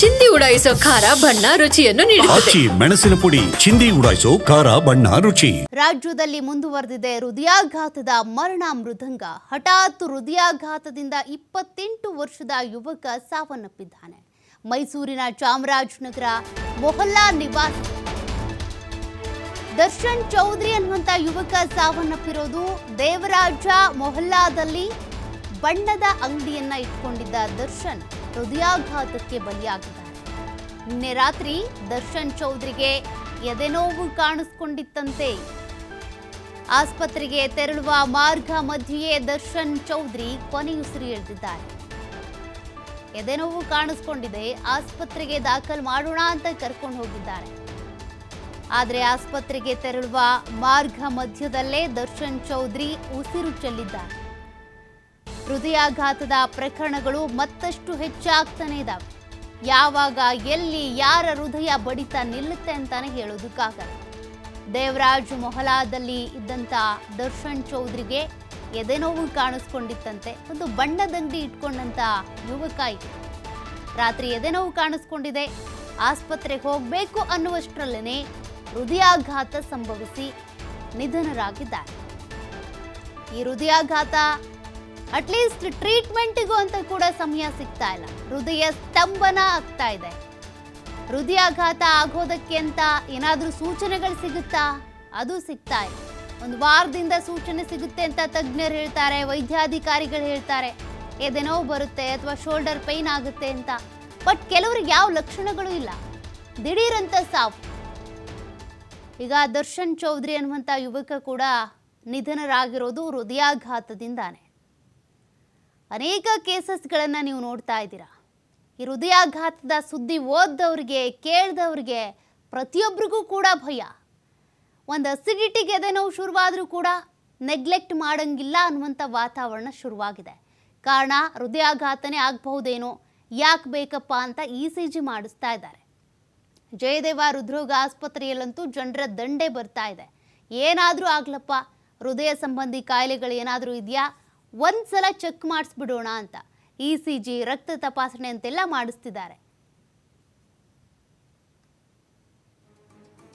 ಚಿಂದಿ ಉಡಾಯಿಸೋ ಖಾರ ಬಣ್ಣ ರುಚಿಯನ್ನು ನೀಡುತ್ತದೆ. ಆಚಿ ಮೆಣಸಿನ ಪುಡಿ ಚಿಂದಿ ಉಡಾಯಿಸೋ ಖಾರ ಬಣ್ಣ ರುಚಿ. ರಾಜ್ಯದಲ್ಲಿ ಮುಂದುವರೆದಿದೆ ಹೃದಯಾಘಾತದ ಮರಣ ಮೃದಂಗ. ಹಠಾತ್ ಹೃದಯಾಘಾತದಿಂದ ಇಪ್ಪತ್ತೆಂಟು ವರ್ಷದ ಯುವಕ ಸಾವನ್ನಪ್ಪಿದ್ದಾನೆ. ಮೈಸೂರಿನ ಚಾಮರಾಜನಗರ ಮೊಹಲ್ಲಾ ನಿವಾಸಿ. ದರ್ಶನ್ ಚೌಧರಿ ಅನ್ನುವಂತ ಯುವಕ ಸಾವನ್ನಪ್ಪಿರೋದು ದೇವರಾಜ ಮೊಹಲ್ಲಾದಲ್ಲಿ ಬಣ್ಣದ ಅಂಗಡಿಯನ್ನ ಇಟ್ಕೊಂಡಿದ್ದ ದರ್ಶನ್. ಹೃದಯಾಘಾತಕ್ಕೆ ಬಲಿಯಾಗಿದ್ದಾರೆ. ನಿನ್ನೆ ರಾತ್ರಿ ದರ್ಶನ್ ಚೌಧರಿಗೆ ಎದೆನೋವು ಕಾಣಿಸ್ಕೊಂಡಿತ್ತಂತೆ. ಆಸ್ಪತ್ರೆಗೆ ತೆರಳುವ ಮಾರ್ಗ ಮಧ್ಯೆಯೇ ದರ್ಶನ್ ಚೌಧರಿ ಕೊನೆಯುಸಿರು ಎಳೆದಿದ್ದಾರೆ. ಎದೆನೋವು ಕಾಣಿಸ್ಕೊಂಡಿದೆ, ಆಸ್ಪತ್ರೆಗೆ ದಾಖಲು ಮಾಡೋಣ ಅಂತ ಕರ್ಕೊಂಡು ಹೋಗಿದ್ದಾರೆ. ಆದರೆ ಆಸ್ಪತ್ರೆಗೆ ತೆರಳುವ ಮಾರ್ಗ ಮಧ್ಯದಲ್ಲೇ ದರ್ಶನ್ ಚೌಧರಿ ಉಸಿರು ಚೆಲ್ಲಿದ್ದಾರೆ. ಹೃದಯಾಘಾತದ ಪ್ರಕರಣಗಳು ಮತ್ತಷ್ಟು ಹೆಚ್ಚಾಗ್ತಾನೆ ಇದ್ದಾವೆ ಯಾವಾಗ, ಎಲ್ಲಿ, ಯಾರ ಹೃದಯ ಬಡಿತ ನಿಲ್ಲುತ್ತೆ ಅಂತಾನೆ ಹೇಳೋದಕ್ಕಾಗಲ್ಲ. ದೇವರಾಜ್ ಮೊಹಲಾದಲ್ಲಿ ಇದ್ದಂಥ ದರ್ಶನ್ ಚೌಧರಿಗೆ ಎದೆನೋವು ಕಾಣಿಸ್ಕೊಂಡಿತ್ತಂತೆ. ಒಂದು ಬಣ್ಣದಂಗಡಿ ಇಟ್ಕೊಂಡಂತ ಯುವಕ ಇತ್ತು ರಾತ್ರಿ ಎದೆನೋವು ಕಾಣಿಸ್ಕೊಂಡಿದೆ. ಆಸ್ಪತ್ರೆಗೆ ಹೋಗಬೇಕು ಅನ್ನುವಷ್ಟರಲ್ಲೇ ಹೃದಯಾಘಾತ ಸಂಭವಿಸಿ ನಿಧನರಾಗಿದ್ದಾರೆ. ಈ ಹೃದಯಾಘಾತ ಅಟ್ಲೀಸ್ಟ್ ಟ್ರೀಟ್ಮೆಂಟಿಗೂ ಅಂತ ಕೂಡ ಸಮಯ ಸಿಗ್ತಾ ಇಲ್ಲ. ಹೃದಯ ಸ್ತಂಭನ ಆಗ್ತಾ ಇದೆ. ಹೃದಯಾಘಾತ ಆಗೋದಕ್ಕೆ ಅಂತ ಏನಾದರೂ ಸೂಚನೆಗಳು ಸಿಗುತ್ತಾ? ಅದು ಸಿಗ್ತಾ ಇಲ್ಲ. ಒಂದು ವಾರದಿಂದ ಸೂಚನೆ ಸಿಗುತ್ತೆ ಅಂತ ತಜ್ಞರು ಹೇಳ್ತಾರೆ, ವೈದ್ಯಾಧಿಕಾರಿಗಳು ಹೇಳ್ತಾರೆ. ಎದೆನೋ ಬರುತ್ತೆ ಅಥವಾ ಶೋಲ್ಡರ್ ಪೈನ್ ಆಗುತ್ತೆ ಅಂತ. ಬಟ್ ಕೆಲವರಿಗೆ ಯಾವ ಲಕ್ಷಣಗಳು ಇಲ್ಲ. ದಿಢೀರಂತ ಸಾವು. ಈಗ ದರ್ಶನ್ ಚೌಧರಿ ಅನ್ನುವಂಥ ಯುವಕ ಕೂಡ ನಿಧನರಾಗಿರೋದು ಹೃದಯಾಘಾತದಿಂದಾನೆ. ಅನೇಕ ಕೇಸಸ್ಗಳನ್ನು ನೀವು ನೋಡ್ತಾ ಇದ್ದೀರಾ. ಈ ಹೃದಯಾಘಾತದ ಸುದ್ದಿ ಓದ್ದವ್ರಿಗೆ, ಕೇಳ್ದವ್ರಿಗೆ ಪ್ರತಿಯೊಬ್ಬರಿಗೂ ಕೂಡ ಭಯ. ಒಂದು ಅಸಿಡಿಟಿಗೆ ಎದೆನೋವು ಶುರುವಾದರೂ ಕೂಡ ನೆಗ್ಲೆಕ್ಟ್ ಮಾಡೋಂಗಿಲ್ಲ ಅನ್ನುವಂಥ ವಾತಾವರಣ ಶುರುವಾಗಿದೆ. ಕಾರಣ, ಹೃದಯಾಘಾತನೇ ಆಗಬಹುದೇನೋ, ಯಾಕೆ ಬೇಕಪ್ಪ ಅಂತ ಇ ಸಿ ಜಿ ಮಾಡಿಸ್ತಾ ಇದ್ದಾರೆ. ಜಯದೇವ ಹೃದ್ರೋಗ ಆಸ್ಪತ್ರೆಯಲ್ಲಂತೂ ಜನರ ದಂಡೆ ಬರ್ತಾ ಇದೆ. ಏನಾದರೂ ಆಗ್ಲಪ್ಪ, ಹೃದಯ ಸಂಬಂಧಿ ಕಾಯಿಲೆಗಳು ಏನಾದರೂ ಇದೆಯಾ? ಒಂದ್ಸಲ ಚೆಕ್ ಮಾಡಿಸ್ಬಿಡೋಣ ಅಂತ. ಇ ಸಿ ಜಿ ರಕ್ತ ತಪಾಸಣೆ ಅಂತೆಲ್ಲ ಮಾಡಿಸ್ತಿದ್ದಾರೆ.